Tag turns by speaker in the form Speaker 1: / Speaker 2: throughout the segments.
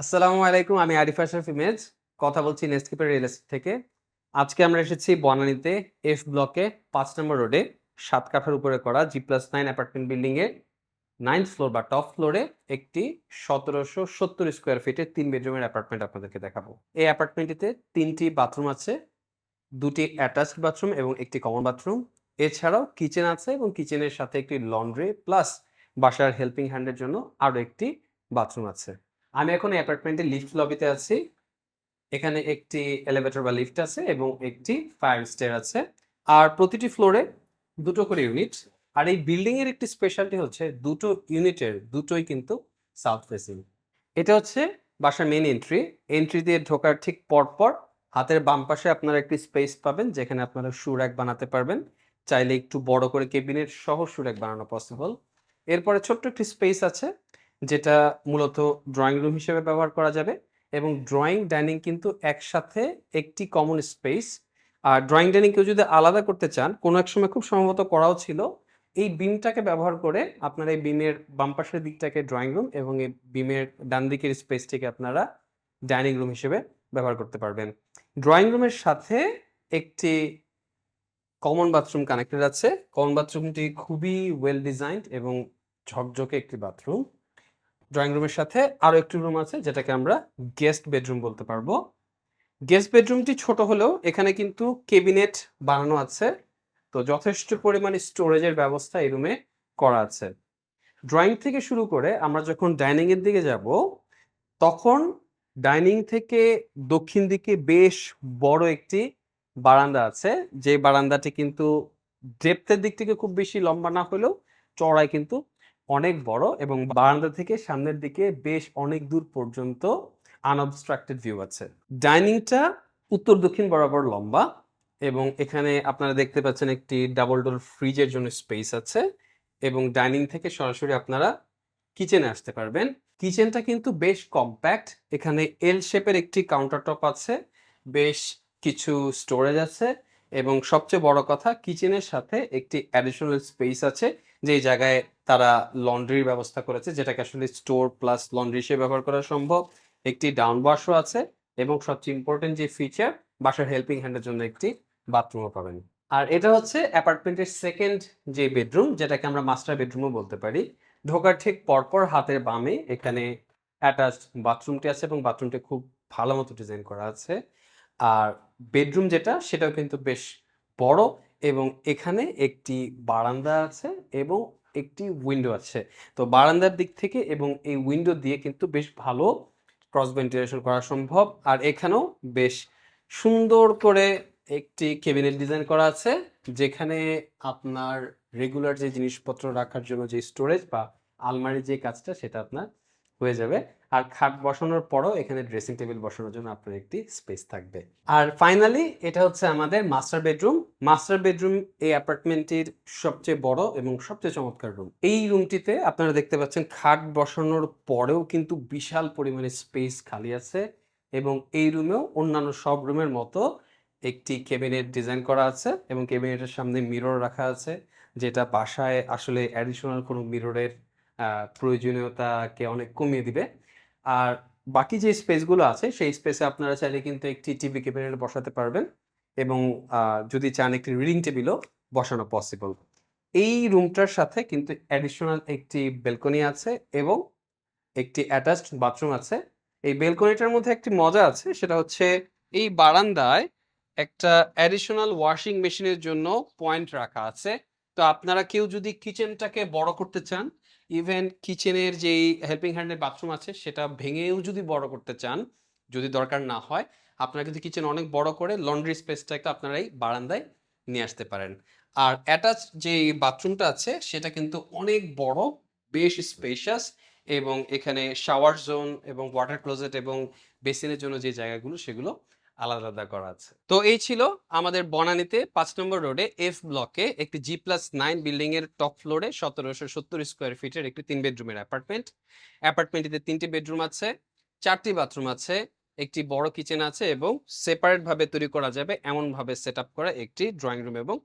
Speaker 1: আসসালামু আলাইকুম, আমি আরিফ আশরাফ ইমেজ। কথা বলছি নেস্টকিপার রিয়েল এস্টেট থেকে। আজকে আমরা এসেছি বনানীতে এফ ব্লকে পাঁচ নম্বর রোডে সাত কাঠার উপরে করা G plus nine apartment building এর নাইন্থ ফ্লোর বা টপ ফ্লোরে একটি সতেরোশো সত্তর স্কোয়ার ফিটের তিন বেডরুমের অ্যাপার্টমেন্ট আপনাদেরকে দেখাবো। এই অ্যাপার্টমেন্টটিতে তিনটি বাথরুম আছে, দুটি অ্যাটাচড বাথরুম এবং একটি কমন বাথরুম এছাড়াও কিচেন আছে এবং কিচেনের সাথে একটি লন্ড্রি প্লাস বাসার হেল্পিং হ্যান্ডের জন্য আরও একটি বাথরুম আছে। আমি এখন অ্যাপার্টমেন্টের লিফট লবিতে আছি। এখানে একটি এলিভেটর বা লিফট আছে এবং একটি ফায়ার স্টেয়ার আছে। আর প্রতিটি ফ্লোরে দুটো করে ইউনিট আর এই বিল্ডিং এর একটি স্পেশালিটি হচ্ছে দুটো ইউনিটের দুটোই কিন্তু সাউথ ফেসিং এটা হচ্ছে বাসার মেন এন্ট্রি এন্ট্রি দিয়ে ঢোকার ঠিক পরপর হাতের বাম পাশে আপনারা একটি স্পেস পাবেন যেখানে আপনারা শু র্যাক বানাতে পারবেন। চাইলে একটু বড় করে কেবিনেট সহ শু র্যাক বানানো পসিবল এরপরে ছোট্ট একটি স্পেস আছে। যেটা মূলত ড্রয়িং রুম হিসেবে ব্যবহার করা যাবে এবং ড্রয়িং ডাইনিং কিন্তু একসাথে একটি কমন স্পেস আর ড্রয়িং ডাইনিং কেউ যদি আলাদা করতে চান, কোনো এক সময় খুব সম্ভবত করাও ছিল। এই বিমটাকে ব্যবহার করে আপনারা এই বিমের বাম পাশের দিকটাকে ড্রয়িং রুম এবং এই বিমের ডান দিকের স্পেসটিকে আপনারা ডাইনিং রুম হিসেবে ব্যবহার করতে পারবেন। ড্রয়িং রুমের সাথে একটি কমন বাথরুম কানেক্টেড আছে। কমন বাথরুমটি খুবই ওয়েল ডিজাইনড এবং ঝকঝকে একটি বাথরুম ড্রয়িং রুমের সাথে আরও একটি রুম আছে, যেটাকে আমরা গেস্ট বেডরুম বলতে পারব। গেস্ট বেডরুমটি ছোট হলেও এখানে কিন্তু কেবিনেট বানানো আছে। তো যথেষ্ট পরিমাণে স্টোরেজের ব্যবস্থা এই রুমে করা আছে। ড্রয়িং থেকে শুরু করে আমরা যখন ডাইনিং এর দিকে যাব, তখন ডাইনিং থেকে দক্ষিণ দিকে বেশ বড় একটি বারান্দা আছে। যে বারান্দাটি কিন্তু ডেপথের দিক থেকে খুব বেশি লম্বা না হলেও চড়াই কিন্তু অনেক বড় এবং বারান্দা থেকে সামনের দিকে বেশ অনেক দূর পর্যন্ত আনঅবস্ট্রাক্টেড ভিউ আছে। ডাইনিংটা উত্তর দক্ষিণ বরাবর লম্বা এবং এখানে আপনারা দেখতে পাচ্ছেন একটি ডাবল ডোর ফ্রিজের জন্য স্পেস আছে এবং ডাইনিং থেকে সরাসরি আপনারা কিচেনে আসতে পারবেন। কিচেনটা কিন্তু বেশ কম্প্যাক্ট এখানে এল শেপের একটি কাউন্টার টপ আছে, বেশ কিছু স্টোরেজ আছে এবং সবচেয়ে বড় কথা কিচেনের সাথে একটি অ্যাডিশনাল স্পেস আছে যে জায়গায় তারা লন্ড্রির ব্যবস্থা করেছে, যেটাকে আসলে স্টোর প্লাস লন্ড্রি হিসেবে ব্যবহার করা সম্ভব। একটি ডাউন ওয়াশও আছে এবং সবচেয়ে ইম্পর্টেন্ট যে ফিচার বাসার হেল্পিং হ্যান্ডের জন্য একটি বাথরুমও পাবেন। আর এটা হচ্ছে অ্যাপার্টমেন্টের সেকেন্ড যে বেডরুম যেটাকে আমরা মাস্টার বেডরুমও বলতে পারি। ঢোকার ঠিক পরপর হাতের বামে এখানে অ্যাটাচড বাথরুমটি আছে এবং বাথরুমটি খুব ভালো মতো ডিজাইন করা আছে। আর বেডরুম যেটা, সেটাও কিন্তু বেশ বড় এবং এখানে একটি বারান্দা আছে এবং একটি উইন্ডো আছে। তো বারান্দার দিক থেকে এবং এই উইন্ডো দিয়ে কিন্তু বেশ ভালো ক্রস ভেন্টিলেশন করা সম্ভব। আর এখানেও বেশ সুন্দর করে একটি কেবিনেট ডিজাইন করা আছে, যেখানে আপনার রেগুলার যে জিনিসপত্র রাখার জন্য যে স্টোরেজ বা আলমারির যে কাজটা, সেটা আপনার হয়ে যাবে। আর খাট বসানোর পরও এখানে ড্রেসিং টেবিল বসানোর জন্য আপনার একটি স্পেস থাকবে। আর ফাইনালি এটা হচ্ছে আমাদের মাস্টার বেডরুম মাস্টার বেডরুম এই অ্যাপার্টমেন্টটির সবচেয়ে বড় এবং সবচেয়ে চমৎকার রুম এই রুমটিতে আপনারা দেখতে পাচ্ছেন খাট বসানোর পরেও কিন্তু বিশাল পরিমাণে স্পেস খালি আছে এবং এই রুমেও অন্যান্য সব রুমের মতো একটি কেবিনেট ডিজাইন করা আছে এবং কেবিনেটের সামনে মিরর রাখা আছে, যেটা বাসায় আসলে অ্যাডিশনাল কোনো মিররের প্রয়োজনীয়তাকে অনেক কমিয়ে দিবে। আর বাকি যে স্পেসগুলো আছে, সেই স্পেসে আপনারা চাইলে কিন্তু একটি টিভি ক্যাবিনেট বসাতে পারবেন এবং যদি চান একটি রিডিং টেবিলও বসানো পসিবল এই রুমটার সাথে কিন্তু অ্যাডিশনাল একটি বেলকনি আছে এবং একটি অ্যাটাচড বাথরুম আছে। এই বেলকনিটার মধ্যে একটি মজা আছে, সেটা হচ্ছে এই বারান্দায় একটা অ্যাডিশনাল ওয়াশিং মেশিনের জন্য পয়েন্ট রাখা আছে। তো আপনারা কেউ যদি কিচেনটাকে বড় করতে চান ইভেন কিচেনের যেই হেল্পিং হ্যান্ডের বাথরুম আছে, সেটা ভেঙেও যদি বড় করতে চান, যদি দরকার না হয়, আপনারা কিন্তু কিচেন অনেক বড় করে লন্ড্রি স্পেসটাকে আপনারা এই বারান্দায় নিয়ে আসতে পারেন। আর অ্যাটাচ যে বাথরুমটা আছে, সেটা কিন্তু অনেক বড়, বেশ স্পেশাস এবং এখানে শাওয়ার জোন এবং ওয়াটার ক্লোজেট এবং বেসিনের জন্য যে জায়গাগুলো, সেগুলো আলাদা আলাদা করা আছে। তো এই ছিল আমাদের বনানীতে পাঁচ নম্বর রোডে এফ ব্লকে একটি জি প্লাস নাইন বিল্ডিং এর টপ ফ্লোরে সতেরোশো সত্তর স্কোয়ার ফিটের একটি তিন বেডরুমের অ্যাপার্টমেন্ট। অ্যাপার্টমেন্টটিতে তিনটি বেডরুম আছে, চারটি বাথরুম আছে, একটি বড় কিচেন আছে এবং সেপারেট ভাবে তৈরি করা যাবে এমন ভাবে সেট আপ করা একটি ড্রয়িং রুম এবং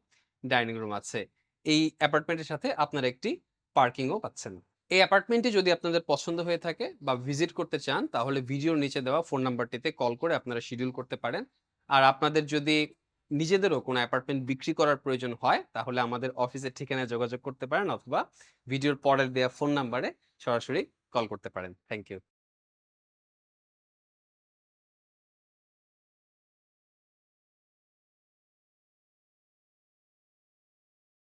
Speaker 1: ডাইনিং রুম আছে। এই অ্যাপার্টমেন্টের সাথে আপনারা একটি পার্কিংও পাচ্ছেন। এই অ্যাপার্টমেন্টটি যদি আপনাদের পছন্দ হয়ে থাকে বা ভিজিট করতে চান, তাহলে ভিডিওর নিচে দেওয়া ফোন নাম্বারটিতে কল করে আপনারা শিডিউল করতে পারেন। আর আপনাদের যদি নিজেদেরও কোনো অ্যাপার্টমেন্ট বিক্রি করার প্রয়োজন হয়, তাহলে আমাদের অফিসের ঠিকানায় যোগাযোগ করতে পারেন অথবা ভিডিওর পরের দেওয়া ফোন নাম্বারে সরাসরি কল করতে পারেন। Thank you.